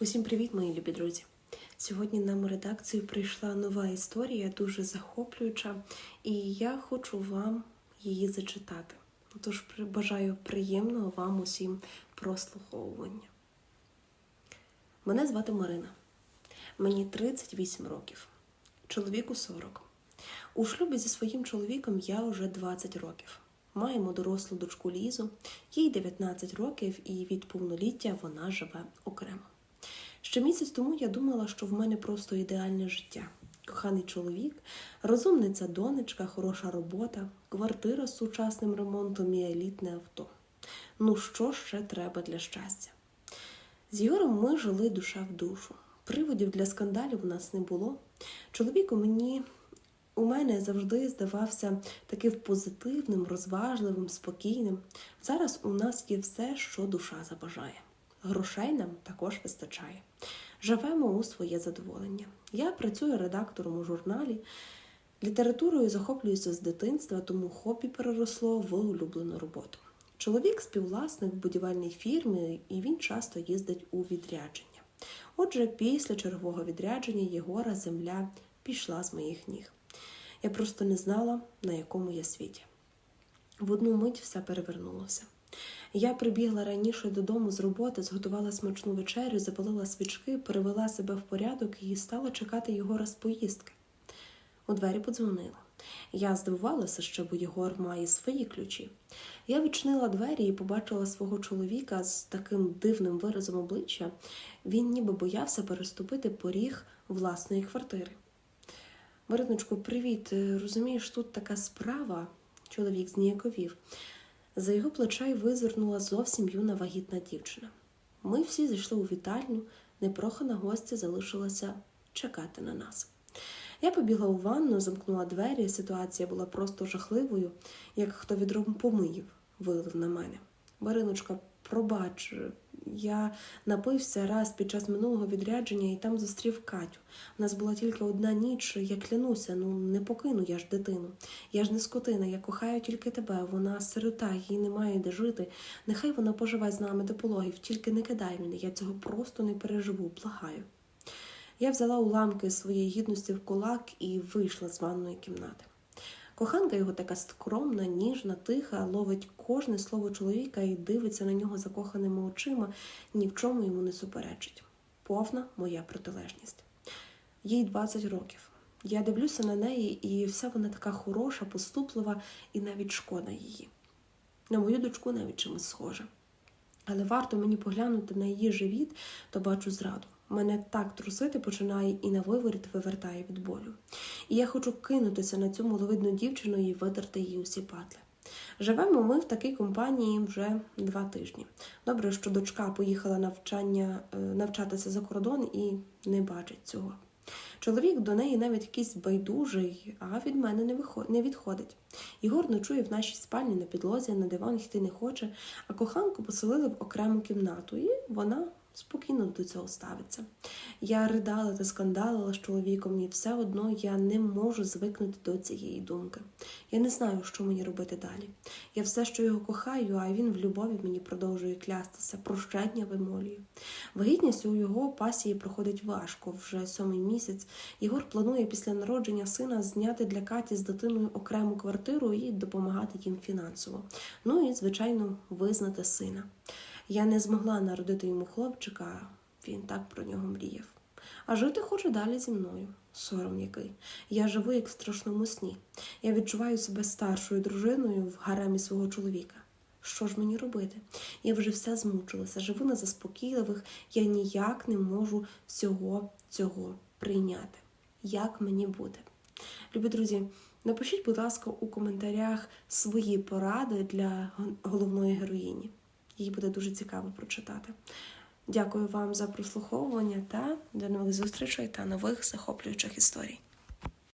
Усім привіт, мої любі друзі! Сьогодні нам у редакцію прийшла нова історія, дуже захоплююча, і я хочу вам її зачитати. Тож бажаю приємного вам усім прослуховування. Мене звати Марина. Мені 38 років, чоловіку 40. У шлюбі зі своїм чоловіком я вже 20 років. Маємо дорослу дочку Лізу, їй 19 років, і від повноліття вона живе окремо. Ще місяць тому я думала, що в мене просто ідеальне життя. Коханий чоловік, розумниця донечка, хороша робота, квартира з сучасним ремонтом і елітне авто. Ну що ще треба для щастя? З Єгором ми жили душа в душу. Приводів для скандалів у нас не було. Чоловік у мені у мене завжди здавався таким позитивним, розважливим, спокійним. Зараз у нас є все, що душа забажає. Грошей нам також вистачає. Живемо у своє задоволення. Я працюю редактором у журналі. Літературою захоплююся з дитинства, тому хобі переросло в улюблену роботу. Чоловік співвласник в будівельній фірмі, і він часто їздить у відрядження. Отже, після чергового відрядження Єгора земля пішла з моїх ніг. Я просто не знала, на якому я світі. В одну мить все перевернулося. Я прибігла раніше додому з роботи, зготувала смачну вечерю, запалила свічки, привела себе в порядок і стала чекати Єгора з поїздки. У двері подзвонили. Я здивувалася, що бо Єгор має свої ключі. Я відчинила двері і побачила свого чоловіка з таким дивним виразом обличчя. Він ніби боявся переступити поріг власної квартири. Мариночко, привіт. Розумієш, тут така справа, чоловік зніяковів. За його плечей визирнула зовсім юна вагітна дівчина. Ми всі зайшли у вітальню, непрохана гостя залишилася чекати на нас. Я побігла у ванну, замкнула двері. Ситуація була просто жахливою, як хто відром помиїв, вилив на мене. Мариночка, пробач, я напився раз під час минулого відрядження і там зустрів Катю. У нас була тільки одна ніч, я клянуся, ну не покину я ж дитину. Я ж не скотина, я кохаю тільки тебе. Вона сирота, їй немає де жити. Нехай вона поживе з нами до пологів, тільки не кидай мене, я цього просто не переживу, благаю. Я взяла уламки своєї гідності в кулак і вийшла з ванної кімнати. Коханка його така скромна, ніжна, тиха, ловить кожне слово чоловіка і дивиться на нього закоханими очима, ні в чому йому не суперечить. Повна моя протилежність. Їй 20 років. Я дивлюся на неї, і вся вона така хороша, поступлива і навіть шкода її. На мою дочку навіть чимось схожа. Але варто мені поглянути на її живіт, то бачу зраду. Мене так трусити починає і на виворіт вивертає від болю. І я хочу кинутися на цю маловидну дівчину і видерти її усі патли. Живемо ми в такій компанії вже два тижні. Добре, що дочка поїхала навчання, е, навчатися за кордон і не бачить цього. Чоловік до неї навіть якийсь байдужий, а від мене не виход... не відходить. Ігор ночує в нашій спальні на підлозі, на диван йти не хоче, а коханку поселили в окрему кімнату, і вона спокійно до цього ставиться. Я ридала та скандалила з чоловіком, і все одно я не можу звикнути до цієї думки. Я не знаю, що мені робити далі. Я все, що його кохаю, а він в любові мені продовжує клястися, прощення вимолює. Вагітність у його пасії проходить важко, вже сьомий місяць. Єгор планує після народження сина зняти для Каті з дитиною окрему квартиру і допомагати їм фінансово. Ну і, звичайно, визнати сина. Я не змогла народити йому хлопчика, він так про нього мріяв. А жити хоче далі зі мною. Сором який. Я живу як в страшному сні. Я відчуваю себе старшою дружиною в гаремі свого чоловіка. Що ж мені робити? Я вже все змучилася, живу на заспокійливих, я ніяк не можу всього цього прийняти. Як мені буде? Любі друзі, напишіть, будь ласка, у коментарях свої поради для головної героїні. Їй буде дуже цікаво прочитати. Дякую вам за прослуховування та до нових зустрічей та нових захоплюючих історій.